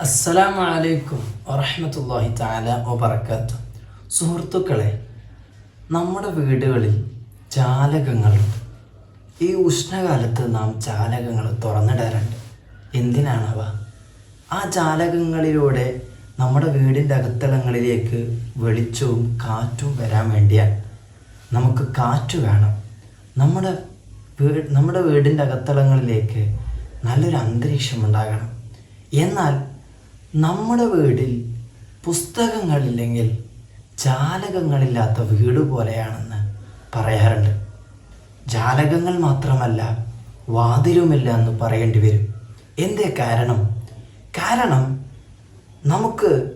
അസ്സലാമു അലൈക്കും വറഹമത്തല്ലാഹി താല വബറകാത്തു. സുഹൃത്തുക്കളെ നമ്മുടെ വീടുകളിൽ ചാലകങ്ങൾ ഈ ഉഷ്ണകാലത്ത് നാം ചാലകങ്ങൾ തുറന്നിടാറുണ്ട്. എന്തിനാണവ? ആ ചാലകങ്ങളിലൂടെ നമ്മുടെ വീടിന്റെ അകത്തളങ്ങളിലേക്ക് വെളിച്ചവും കാറ്റും വരാൻ വേണ്ടിയാണ് നമുക്ക് കാറ്റ് വേണം. നമ്മുടെ വീട് നമ്മുടെ വീടിന്റെ അകത്തളങ്ങളിലേക്ക് നല്ലൊരു അന്തരീക്ഷം ഉണ്ടാകണം. എന്നാൽ നമ്മുടെ വീടിൽ പുസ്തകങ്ങളില്ലെങ്കിൽ ജാലകങ്ങളില്ലാത്ത വീട് പോലെയാണെന്ന് പറയാറുണ്ട്. ജാലകങ്ങൾ മാത്രമല്ല വാതിലുമില്ല എന്ന് പറയേണ്ടി വരും. എന്തേ കാരണം? കാരണം നമുക്ക്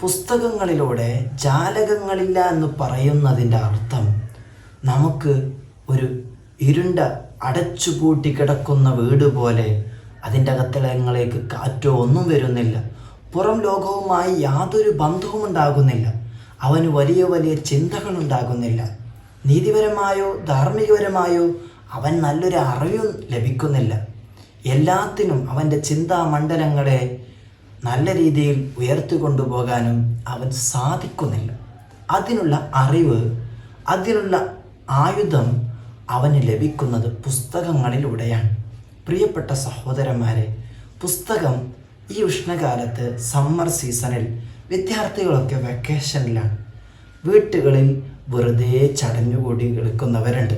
പുസ്തകങ്ങളിലൂടെ ജാലകങ്ങളില്ല എന്ന് പറയുന്നതിന്റെ അർത്ഥം നമുക്ക് ഒരു ഇരുണ്ട അടച്ചുപൂട്ടി കിടക്കുന്ന വീട് പോലെ അതിന്റെ അകത്തളങ്ങളിലേക്ക് കാറ്റോ ഒന്നും വരുന്നില്ല. പുറം ലോകവുമായി യാതൊരു ബന്ധവും ഉണ്ടാകുന്നില്ല. അവന് വലിയ വലിയ ചിന്തകൾ ഉണ്ടാകുന്നില്ല. നീതിപരമായോ ധാർമ്മികപരമായോ അവൻ നല്ലൊരു അറിവും ലഭിക്കുന്നില്ല. എല്ലാത്തിനും അവന്റെ ചിന്താ മണ്ഡലങ്ങളെ നല്ല രീതിയിൽ ഉയർത്തിക്കൊണ്ടുപോകാനും അവൻ സാധിക്കുന്നില്ല. അതിനുള്ള അറിവ് അതിനുള്ള ആയുധം അവന് ലഭിക്കുന്നത് പുസ്തകങ്ങളിലൂടെയാണ്. പ്രിയപ്പെട്ട സഹോദരന്മാരെ പുസ്തകം ഈ ഉഷ്ണകാലത്ത് സമ്മർ സീസണിൽ വിദ്യാർത്ഥികളൊക്കെ വെക്കേഷനിലാണ് വീട്ടുകളിൽ വെറുതെ ചടഞ്ഞുകൂടി എടുക്കുന്നവരുണ്ട്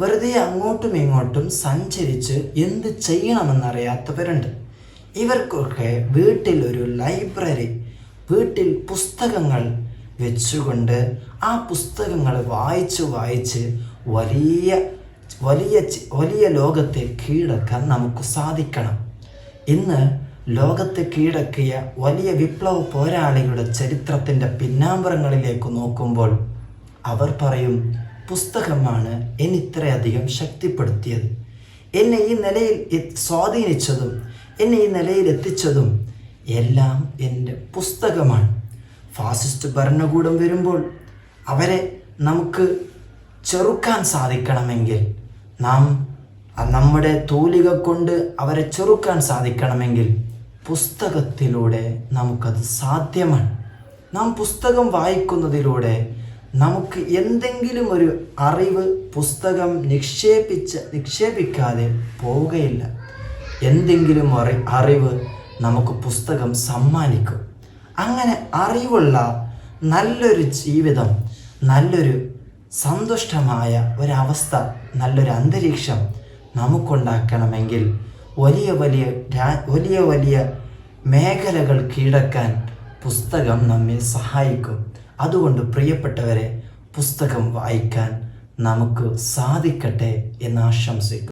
വെറുതെ അങ്ങോട്ടും ഇങ്ങോട്ടും സഞ്ചരിച്ച് എന്ത് ചെയ്യണമെന്നറിയാത്തവരുണ്ട്. ഇവർക്കൊക്കെ വീട്ടിൽ ഒരു ലൈബ്രറി വീട്ടിൽ പുസ്തകങ്ങൾ വെച്ചുകൊണ്ട് ആ പുസ്തകങ്ങൾ വായിച്ച് വായിച്ച് വലിയ വലിയ വലിയ ലോകത്തെ കീഴടക്കാൻ നമുക്ക് സാധിക്കണം. ഇന്ന് ലോകത്തെ കീഴടക്കിയ വലിയ വിപ്ലവ പോരാളികളുടെ ചരിത്രത്തിന്റെ പിന്നാമ്പറങ്ങളിലേക്ക് നോക്കുമ്പോൾ അവർ പറയും പുസ്തകമാണ് എന്നെ ഇത്രയധികം ശക്തിപ്പെടുത്തിയത്. എന്നെ ഈ നിലയിൽ സ്വാധീനിച്ചതും എന്നെ ഈ നിലയിൽ എത്തിച്ചതും എല്ലാം എന്റെ പുസ്തകമാണ്. ഫാസിസ്റ്റ് ഭരണകൂടം വരുമ്പോൾ അവരെ നമുക്ക് ചെറുക്കാൻ സാധിക്കണമെങ്കിൽ നാം നമ്മുടെ തൂലിക കൊണ്ട് അവരെ ചെറുക്കാൻ സാധിക്കണമെങ്കിൽ പുസ്തകത്തിലൂടെ നമുക്കത് സാധ്യമാണ്. നാം പുസ്തകം വായിക്കുന്നതിലൂടെ നമുക്ക് എന്തെങ്കിലും ഒരു അറിവ് പുസ്തകം നിക്ഷേപിച്ച് നിക്ഷേപിക്കാതെ പോവുകയില്ല. എന്തെങ്കിലും അറി അറിവ് നമുക്ക് പുസ്തകം സമ്മാനിക്കും. അങ്ങനെ അറിവുള്ള നല്ലൊരു ജീവിതം നല്ലൊരു സന്തുഷ്ടമായ ഒരവസ്ഥ നല്ലൊരു അന്തരീക്ഷം നമുക്കുണ്ടാക്കണമെങ്കിൽ വലിയ വലിയ വലിയ വലിയ മേഖലകൾ കീഴടക്കാൻ പുസ്തകം നമ്മെ സഹായിക്കും. അതുകൊണ്ട് പ്രിയപ്പെട്ടവരെ പുസ്തകം വായിക്കാൻ നമുക്ക് സാധിക്കട്ടെ എന്ന് ആശംസിക്കും